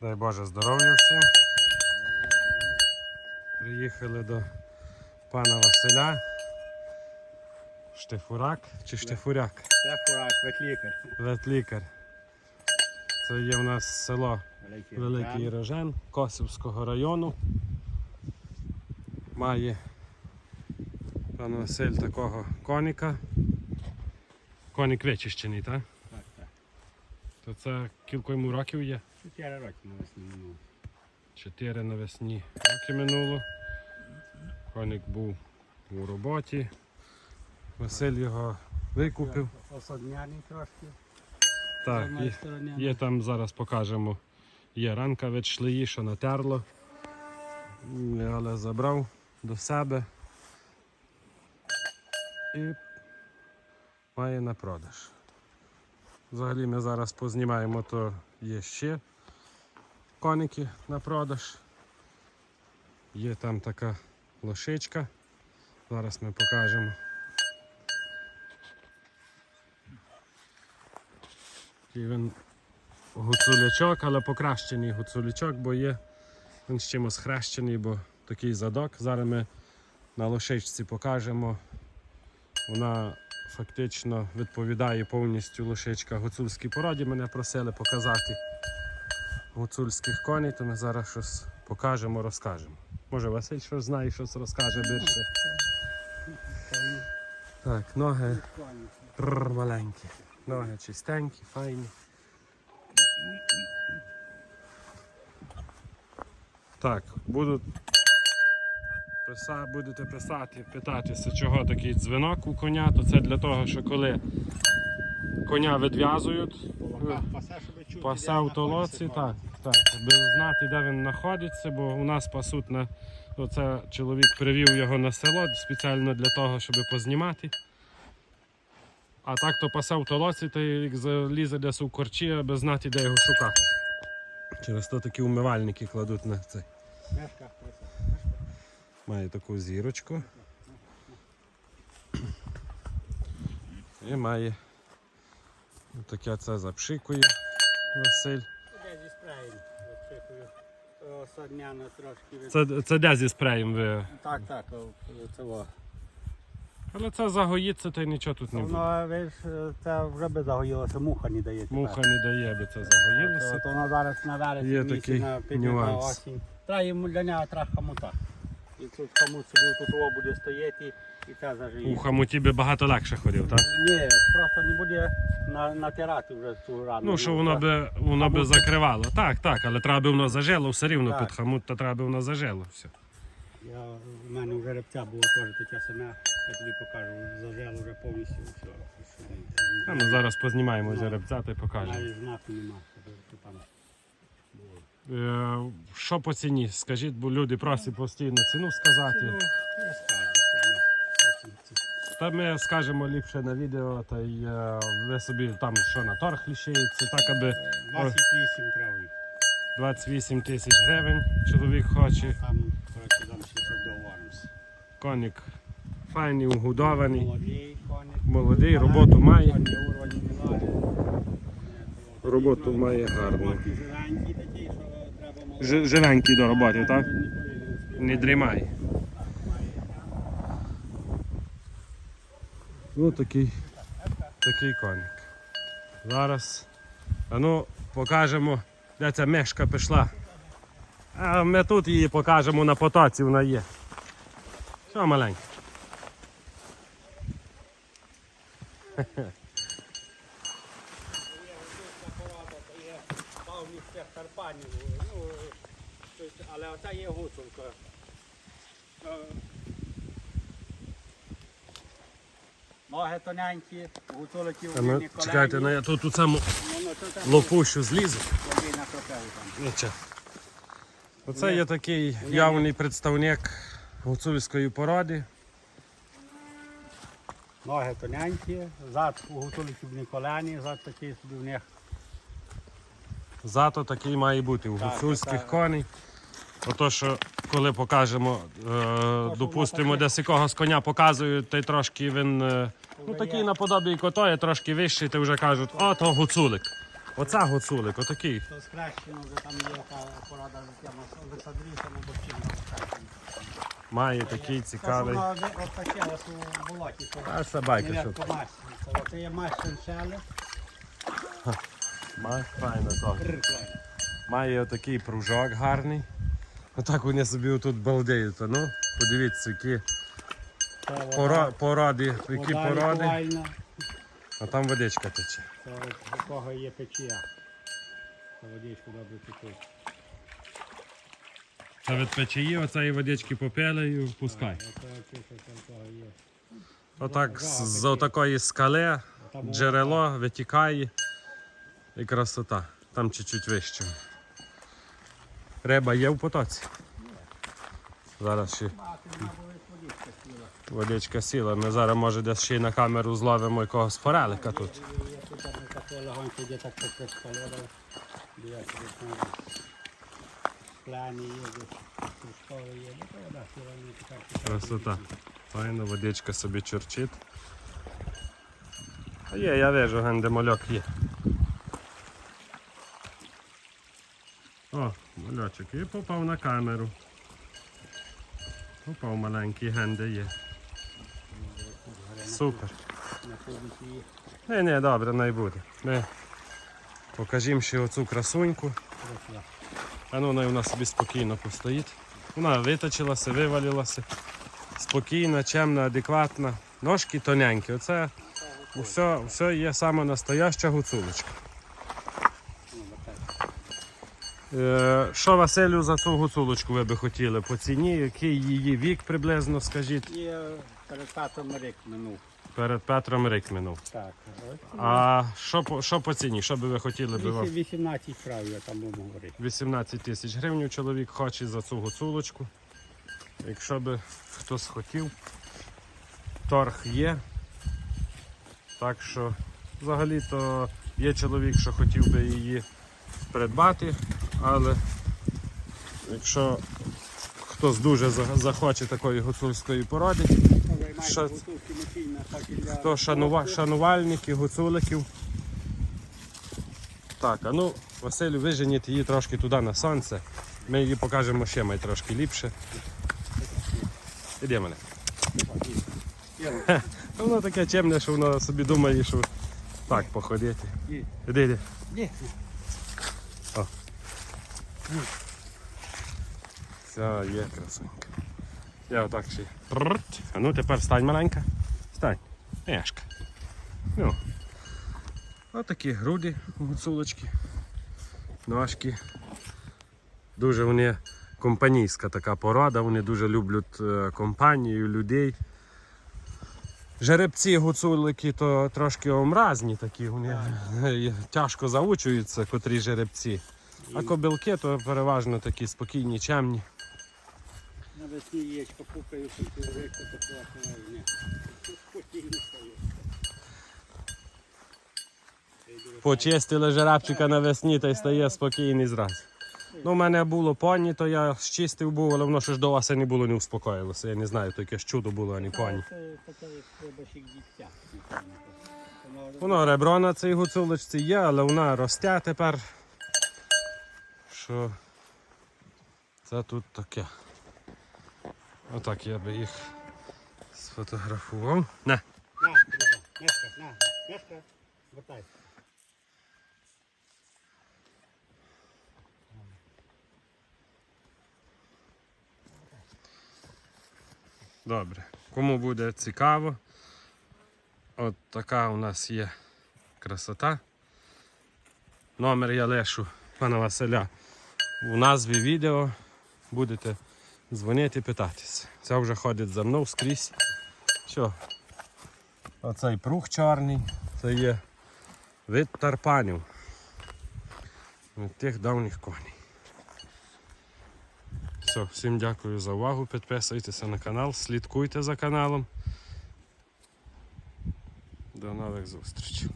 Дай Боже здоров'я всім. Приїхали до пана Василя. Штефурак чи Штефуряк? Це фурак, ветлікар. Ветлікар. Це є в нас село Великий. Великий Рожен Косівського району. Має пан Василь такого коніка. Конік вичищений, так? Так, так. То це кілька йому років є? Чотири роки на весні минуло. Чотири навесні роки минуло. Коник був у роботі. Василь його викупив. Осадняний трошки. Так, є, є там зараз покажемо. Є ранка від шлеї, що натерло. Але забрав до себе і має на продаж. Взагалі ми зараз познімаємо, то є ще коники на продаж. Є там така лошичка. Зараз ми покажемо. Такий він гуцулячок, але покращений гуцулячок, бо є він з чимось хрещений, бо такий задок. Зараз ми на лошичці покажемо. Вона фактично відповідає повністю лошичка гуцульській породі. Мене просили показати гуцульських коней, то ми зараз щось покажемо, розкажемо. Може Василь щось знає, щось розкаже більше. Так, ноги Тррр, маленькі. Ноги чистенькі, файні. Так, буду писа, будете писати, питатися, чого такий дзвінок у коня, то це для того, що коли коня відв'язують, пасе в толоці, так, так, аби знати, де він знаходиться, бо у нас пасуть на. Оце чоловік привів його на село спеціально для того, щоб познімати. А так то пасе в толоці, то як залізе десь у корчі, аби знати, де його шукати. Через то такі умивальники кладуть на цей. Має таку зірочку. І має таке це запшикує Василь. Де зі спреєм. Випшикую. То трошки. від- Це, це де зі спреєм ви. Так, так, це во. Але це загоїться, то й нічого тут не буде. Воно, ви ж, це вже би загоїлося, муха не дає. тепер. Муха не дає, би це загоїлося. То, то воно зараз на вересні Є місяць, такий на на нюанс. осінь. Треба йому для нього треба хамута. І тут хамут собі тут буде стояти і це зажиє. У хамуті би багато легше ходив, так? Ні, просто не буде на, натирати вже цю рану. Ну, що воно би, воно би закривало. Так, так, але треба би воно зажило, все рівно Так. під хамут, то треба би воно зажило. Все. Я, у мене вже репця було теж таке саме, я тобі покажу, зажило вже повністю все. А ну зараз познімаємо жеребця та й покажемо. Навіть знаку нема, що там що по ціні? Скажіть, бо люди просять постійно ціну сказати. Та ми скажемо ліпше на відео, та й е, ви собі там що на торг лишається, так аби 28 крові. 28 тисяч гривень чоловік хоче. Там, там ще договоримося. Конік файний, угодований. Молодий. Молодий, роботу має. Роботу має гарну. Роботи зеленькі такі, що треба молоді. Ж- Живенький до роботи, так? Не. Дрімай. Ну такий, такий коник. Зараз а ну, покажемо, де ця мешка пішла. А ми тут її покажемо на потоці, вона є. Що маленька? Павлік цих Карпанів, ну, тобто, але оця є гуцулка. Е, Ноги тоненькі, гуцулики в ну, чекайте, ну, я тут у цьому Ну, ну, лопущу злізу. Нічого. Оце є такий явний представник гуцульської породи. Ноги тоненькі, зад у гуцуликів колені, зад такий собі в них. Зато такий має бути у гуцульських коней. Ото що коли покажемо, е, допустимо, десь якогось коня показують, то й трошки він. е, ну такий наподобі котої, трошки вищий, то вже кажуть, о, то гуцулик. Оце гуцулик, отакий. То скращено, вже там є та порада життя Олександрівка, ну бо чим там. Має такий цікавий. От таке ось у болоті. А собаки, що. Оце є масляниця, має файно прикольно. Має отакий пружок гарний. Отак вони собі тут балдеють. Ну, подивіться, які Це вода- поро- які вода породи. А там водичка тече. Це у кого є печія. Це водичку добре текуть. Та від печії оцеї водички попели і впускай. Отак з, з отакої скали джерело витікає і красота. Там чуть-чуть вище. Риба є в потоці. Зараз ще водичка сіла. Ми зараз може десь ще й на камеру зловимо якогось форелика тут. Красота. Файно, водичка собі чурчить. А є, я вижу, мальок є. О, мальочок і попав на камеру. Попав маленький ген, де є. Супер. Не, не, добре, най буде. Ми покажімо ще оцю красуньку. А ну вона у нас собі спокійно постоїть. Вона виточилася, вивалилася. Спокійна, чемна, адекватна. Ножки тоненькі. Оце все, все є саме настояща гуцулочка. Ну, отак. Е, що Василю за цю гуцулочку ви би хотіли по ціні? Який її вік приблизно, скажіть, І е, перед татом рік минув. перед Петром рік минув. Так. А що по, що по ціні? Що би ви хотіли би вам? 18 прав я там будемо говорити. 18 тисяч гривень чоловік хоче за цю гуцулочку. Якщо би хтось хотів, торг є. Так що взагалі-то є чоловік, що хотів би її придбати, але якщо хтось дуже захоче такої гуцульської породи, Що- хто шанува, шанувальники, гуцуликів. Так, а ну, Василю, виженіть її трошки туди на сонце. Ми її покажемо ще май трошки ліпше. Іди мене. Воно таке чемне, що воно собі думає, що так походити. Іди, іди. Все, є красунька. Я отак ще. Прррт. А ну тепер стань маленька. Стань. Яшка. Ну. Отакі груди гуцулочки. Ножки. Дуже вони компанійська така порода, вони дуже люблять е, компанію, людей. Жеребці гуцулики то трошки омразні такі, вони е, тяжко заучуються, котрі жеребці. А кобилки то переважно такі спокійні, чемні. Навесні яєчко пукаю, культури, то класно, ні. Почистили жеребчика навесні та й стає спокійний зразу. Ну, у мене було поні, то я щистив був, але воно ще ж до осені було не успокоїлося. Я не знаю, то якесь чудо було, а не поні. Воно ребро на цій гуцулочці є, але вона росте тепер. Що це тут таке. Отак я би їх сфотографував. Не. На, Миша, на, Мишка, вертай. Добре. Кому буде цікаво, от така у нас є красота. Номер я лишу пана Василя у назві відео. Будете дзвонити питатися. Це вже ходить за мною скрізь. Що? Оцей прух чорний, це є вид тарпанів. Від тих давніх коней. Все, всім дякую за увагу. Підписуйтеся на канал, слідкуйте за каналом. До нових зустрічей.